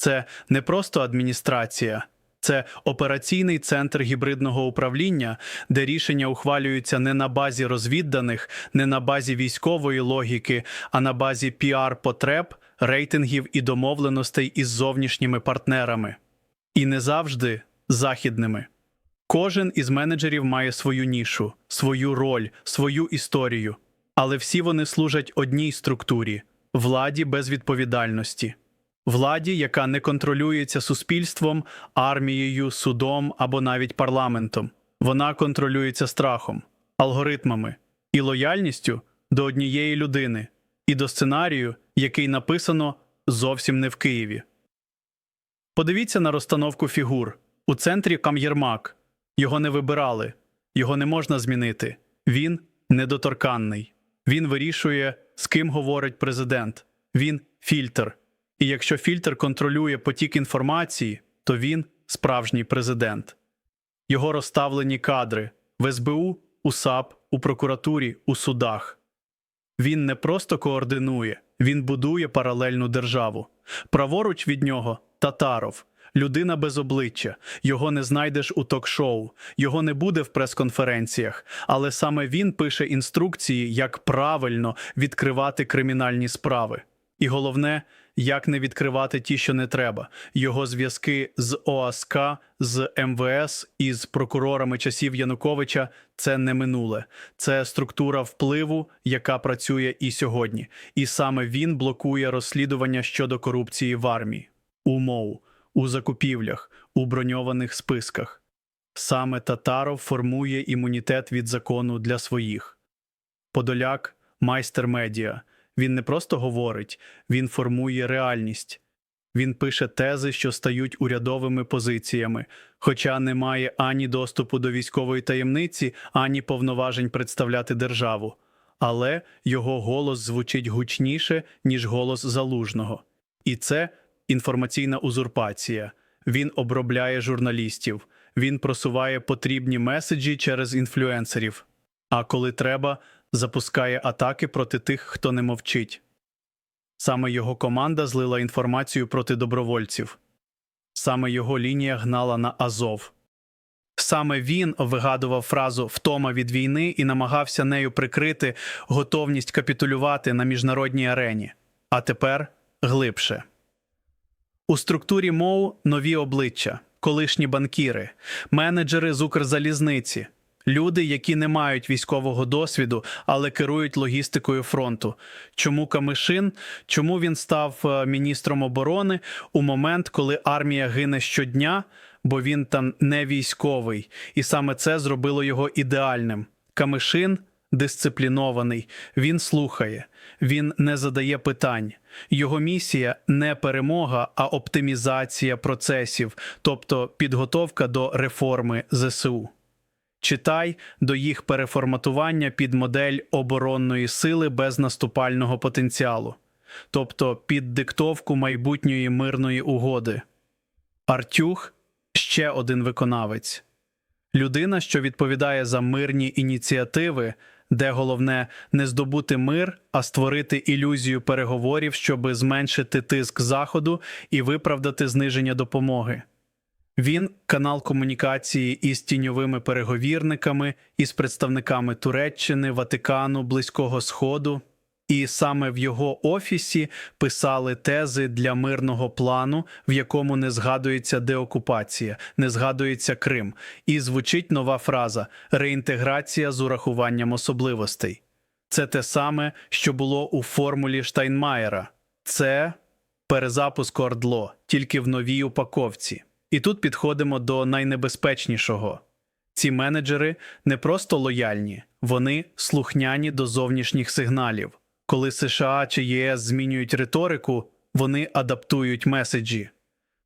Це не просто адміністрація, це операційний центр гібридного управління, де рішення ухвалюються не на базі розвідданих, не на базі військової логіки, а на базі піар-потреб, рейтингів і домовленостей із зовнішніми партнерами. І не завжди західними. Кожен із менеджерів має свою нішу, свою роль, свою історію, але всі вони служать одній структурі владі без відповідальності. Владі, яка не контролюється суспільством, армією, судом або навіть парламентом. Вона контролюється страхом, алгоритмами і лояльністю до однієї людини, і до сценарію, який написано зовсім не в Києві. Подивіться на розстановку фігур. У центрі Кам'єрмак. Його не вибирали, його не можна змінити. Він недоторканний. Він вирішує, з ким говорить президент. Він фільтр. І якщо фільтр контролює потік інформації, то він справжній президент. Його розставлені кадри в СБУ, у САП, у прокуратурі, у судах. Він не просто координує, він будує паралельну державу. Праворуч від нього Татаров, людина без обличчя. Його не знайдеш у ток-шоу, його не буде в прес-конференціях, але саме він пише інструкції, як правильно відкривати кримінальні справи. І головне, як не відкривати ті, що не треба. Його зв'язки з ОАСК, з МВС і з прокурорами часів Януковича це не минуле. Це структура впливу, яка працює і сьогодні. І саме він блокує розслідування щодо корупції в армії, у МОУ, у закупівлях, у броньованих списках. Саме Татаров формує імунітет від закону для своїх. Подоляк майстер медіа. Він не просто говорить, він формує реальність. Він пише тези, що стають урядовими позиціями, хоча не має ані доступу до військової таємниці, ані повноважень представляти державу. Але його голос звучить гучніше, ніж голос залужного. І це інформаційна узурпація. Він обробляє журналістів, він просуває потрібні меседжі через інфлюенсерів. А коли треба, запускає атаки проти тих, хто не мовчить. Саме його команда злила інформацію проти добровольців. Саме його лінія гнала на Азов. Саме він вигадував фразу втома від війни і намагався нею прикрити готовність капітулювати на міжнародній арені. А тепер глибше. У структурі МОУ нові обличчя, колишні банкіри, менеджери з Укрзалізниці, люди, які не мають військового досвіду, але керують логістикою фронту. Чому Камишин? Чому він став е, міністром оборони у момент, коли армія гине щодня, бо він там не військовий, і саме це зробило його ідеальним. Камишин дисциплінований, він слухає, він не задає питань. Його місія не перемога, а оптимізація процесів, тобто підготовка до реформи ЗСУ. Читай до їх переформатування під модель оборонної сили без наступального потенціалу, тобто під диктовку майбутньої мирної угоди. Артюх ще один виконавець. Людина, що відповідає за мирні ініціативи, де головне не здобути мир, а створити ілюзію переговорів, щоб зменшити тиск заходу і виправдати зниження допомоги. Він канал комунікації із тіньовими переговірниками, із представниками Туреччини, Ватикану, Близького Сходу. І саме в його офісі писали тези для мирного плану, в якому не згадується деокупація, не згадується Крим, і звучить нова фраза реінтеграція з урахуванням особливостей. Це те саме, що було у формулі Штайнмаєра. Це перезапуск Ордло, тільки в новій упаковці. І тут підходимо до найнебезпечнішого. Ці менеджери не просто лояльні, вони слухняні до зовнішніх сигналів. Коли США чи ЄС змінюють риторику, вони адаптують меседжі.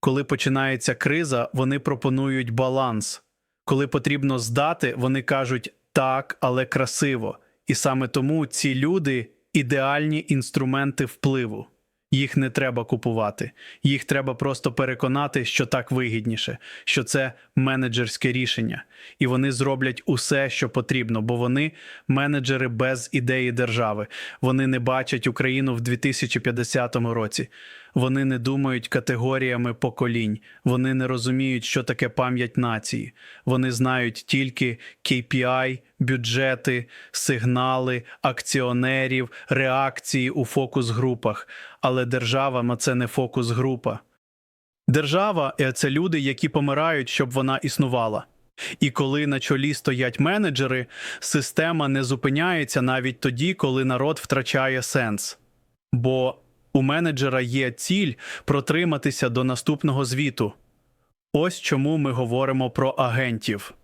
Коли починається криза, вони пропонують баланс. Коли потрібно здати, вони кажуть так, але красиво. І саме тому ці люди ідеальні інструменти впливу. Їх не треба купувати, їх треба просто переконати, що так вигідніше, що це менеджерське рішення, і вони зроблять усе, що потрібно, бо вони менеджери без ідеї держави. Вони не бачать Україну в 2050 році. Вони не думають категоріями поколінь, вони не розуміють, що таке пам'ять нації. Вони знають тільки KPI, бюджети, сигнали, акціонерів, реакції у фокус-групах. Але держава це не фокус-група. Держава е, це люди, які помирають, щоб вона існувала. І коли на чолі стоять менеджери, система не зупиняється навіть тоді, коли народ втрачає сенс. Бо у менеджера є ціль протриматися до наступного звіту. Ось чому ми говоримо про агентів.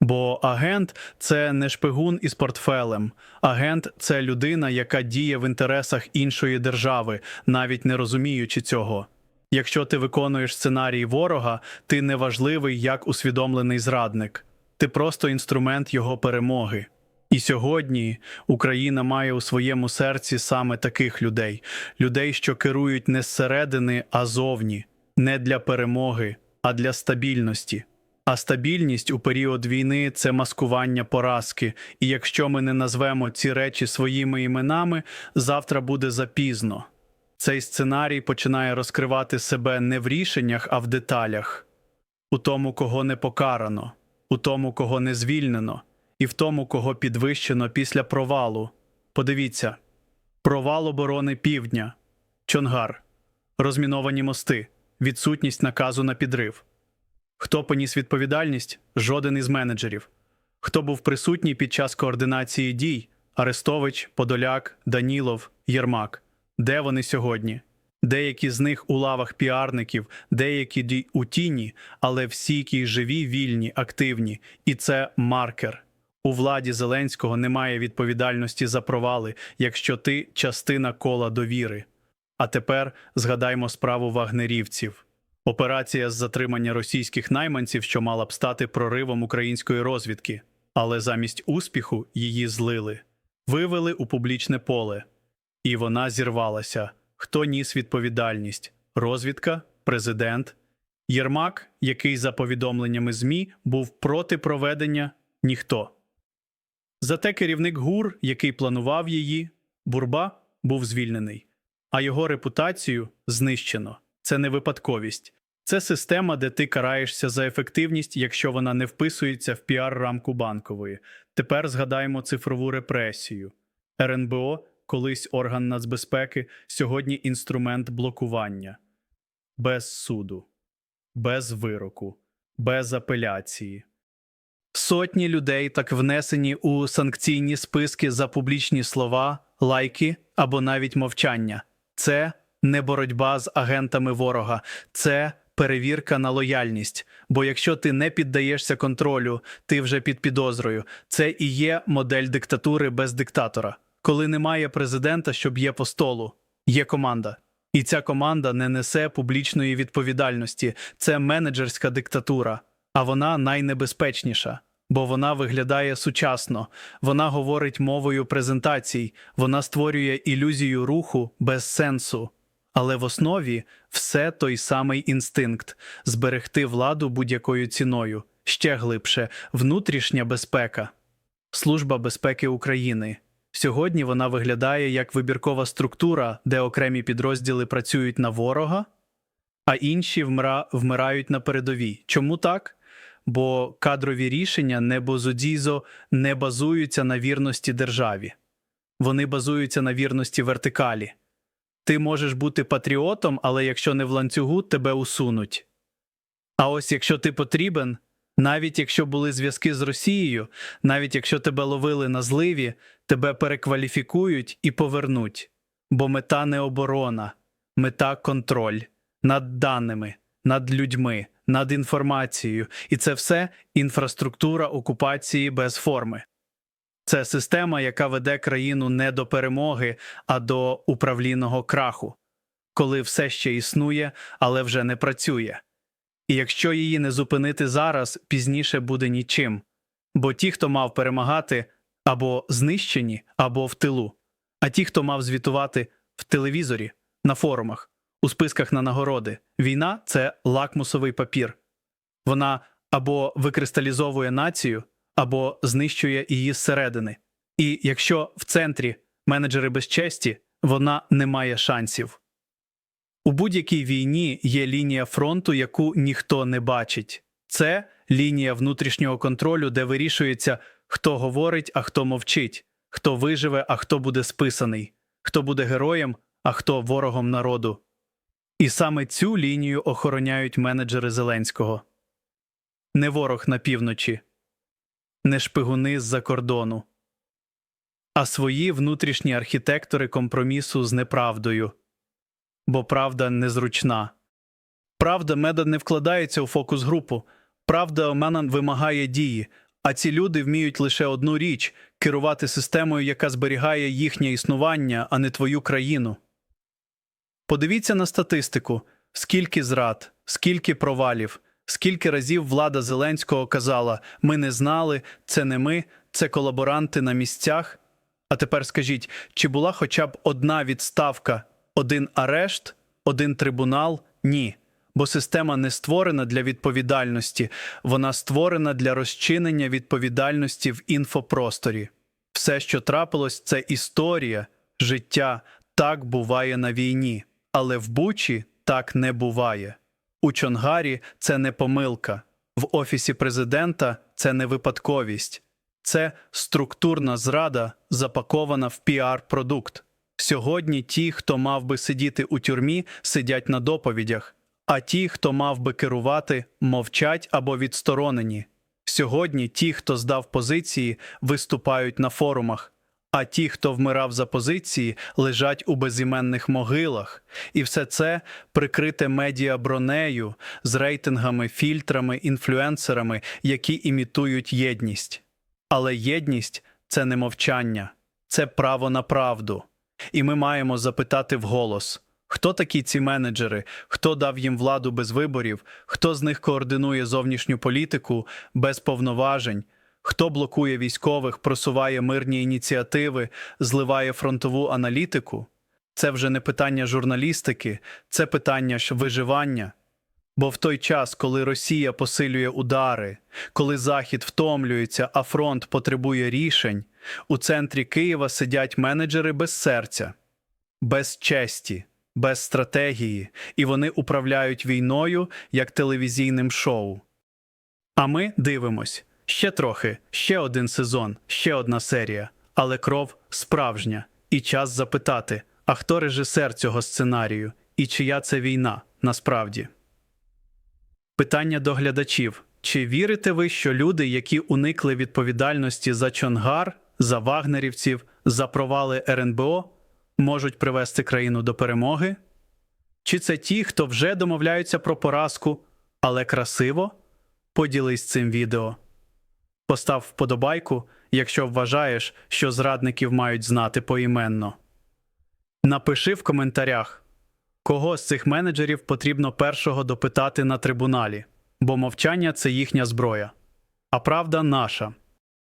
Бо агент це не шпигун із портфелем. Агент це людина, яка діє в інтересах іншої держави, навіть не розуміючи цього. Якщо ти виконуєш сценарій ворога, ти неважливий як усвідомлений зрадник. Ти просто інструмент його перемоги. І сьогодні Україна має у своєму серці саме таких людей, людей, що керують не зсередини, а зовні, не для перемоги, а для стабільності. А стабільність у період війни це маскування поразки. І якщо ми не назвемо ці речі своїми іменами, завтра буде запізно. Цей сценарій починає розкривати себе не в рішеннях, а в деталях, у тому, кого не покарано, у тому, кого не звільнено, і в тому, кого підвищено після провалу. Подивіться: провал оборони півдня, Чонгар, розміновані мости, відсутність наказу на підрив. Хто поніс відповідальність? Жоден із менеджерів. Хто був присутній під час координації дій? Арестович, Подоляк, Данілов, Єрмак. Де вони сьогодні? Деякі з них у лавах піарників, деякі у тіні, але всі, які живі, вільні, активні. І це маркер. У владі Зеленського немає відповідальності за провали, якщо ти частина кола довіри. А тепер згадаймо справу вагнерівців. Операція з затримання російських найманців, що мала б стати проривом української розвідки, але замість успіху її злили, вивели у публічне поле. І вона зірвалася. Хто ніс відповідальність? Розвідка, президент. Єрмак, який, за повідомленнями ЗМІ, був проти проведення ніхто. Зате керівник ГУР, який планував її, Бурба, був звільнений, а його репутацію знищено. Це не випадковість. Це система, де ти караєшся за ефективність, якщо вона не вписується в піар-рамку банкової. Тепер згадаємо цифрову репресію. РНБО колись орган нацбезпеки, сьогодні інструмент блокування. Без суду, без вироку, без апеляції. Сотні людей так внесені у санкційні списки за публічні слова, лайки або навіть мовчання. Це не боротьба з агентами ворога, це перевірка на лояльність. Бо якщо ти не піддаєшся контролю, ти вже під підозрою. Це і є модель диктатури без диктатора. Коли немає президента, що б'є по столу, є команда. І ця команда не несе публічної відповідальності. Це менеджерська диктатура, а вона найнебезпечніша, бо вона виглядає сучасно, вона говорить мовою презентацій, вона створює ілюзію руху без сенсу. Але в основі все той самий інстинкт зберегти владу будь-якою ціною, ще глибше внутрішня безпека. Служба безпеки України. Сьогодні вона виглядає як вибіркова структура, де окремі підрозділи працюють на ворога, а інші вмира... вмирають на передовій. Чому так? Бо кадрові рішення небозодізо не базуються на вірності державі, вони базуються на вірності вертикалі. Ти можеш бути патріотом, але якщо не в ланцюгу, тебе усунуть. А ось якщо ти потрібен, навіть якщо були зв'язки з Росією, навіть якщо тебе ловили на зливі, тебе перекваліфікують і повернуть. Бо мета не оборона, мета контроль над даними, над людьми, над інформацією, і це все інфраструктура окупації без форми. Це система, яка веде країну не до перемоги, а до управлінного краху, коли все ще існує, але вже не працює. І якщо її не зупинити зараз, пізніше буде нічим. Бо ті, хто мав перемагати, або знищені, або в тилу, а ті, хто мав звітувати в телевізорі, на форумах, у списках на нагороди, війна це лакмусовий папір. Вона або викристалізовує націю, або знищує її зсередини. І якщо в центрі менеджери без честі, вона не має шансів. У будь-якій війні є лінія фронту, яку ніхто не бачить. Це лінія внутрішнього контролю, де вирішується, хто говорить, а хто мовчить, хто виживе, а хто буде списаний, хто буде героєм, а хто ворогом народу. І саме цю лінію охороняють менеджери Зеленського. Не ворог на півночі, не шпигуни з-за кордону, а свої внутрішні архітектори компромісу з неправдою. Бо правда незручна. Правда меда не вкладається у фокус групу. Правда мене вимагає дії, а ці люди вміють лише одну річ керувати системою, яка зберігає їхнє існування, а не твою країну. Подивіться на статистику: скільки зрад, скільки провалів, скільки разів влада Зеленського казала: ми не знали, це не ми, це колаборанти на місцях. А тепер скажіть, чи була хоча б одна відставка, один арешт, один трибунал? Ні. Бо система не створена для відповідальності, вона створена для розчинення відповідальності в інфопросторі. Все, що трапилось, це історія, життя. Так буває на війні, але в Бучі так не буває. У Чонгарі це не помилка, в офісі президента це не випадковість, це структурна зрада, запакована в піар-продукт. Сьогодні ті, хто мав би сидіти у тюрмі, сидять на доповідях, а ті, хто мав би керувати, мовчать або відсторонені. Сьогодні ті, хто здав позиції, виступають на форумах, а ті, хто вмирав за позиції, лежать у безіменних могилах. І все це прикрите медіа бронею з рейтингами, фільтрами, інфлюенсерами, які імітують єдність. Але єдність це не мовчання, це право на правду. І ми маємо запитати вголос. Хто такі ці менеджери, хто дав їм владу без виборів, хто з них координує зовнішню політику без повноважень, хто блокує військових, просуває мирні ініціативи, зливає фронтову аналітику? Це вже не питання журналістики, це питання ж виживання. Бо в той час, коли Росія посилює удари, коли Захід втомлюється, а фронт потребує рішень, у центрі Києва сидять менеджери без серця, без честі, без стратегії, і вони управляють війною як телевізійним шоу. А ми дивимось ще трохи, ще один сезон, ще одна серія, але кров справжня, і час запитати: а хто режисер цього сценарію, і чия це війна насправді? Питання до глядачів: чи вірите ви, що люди, які уникли відповідальності за Чонгар, за вагнерівців, за провали РНБО, можуть привести країну до перемоги? Чи це ті, хто вже домовляються про поразку, але красиво? Поділись цим відео. Постав вподобайку, якщо вважаєш, що зрадників мають знати поіменно. Напиши в коментарях, кого з цих менеджерів потрібно першого допитати на трибуналі, бо мовчання це їхня зброя, а правда наша.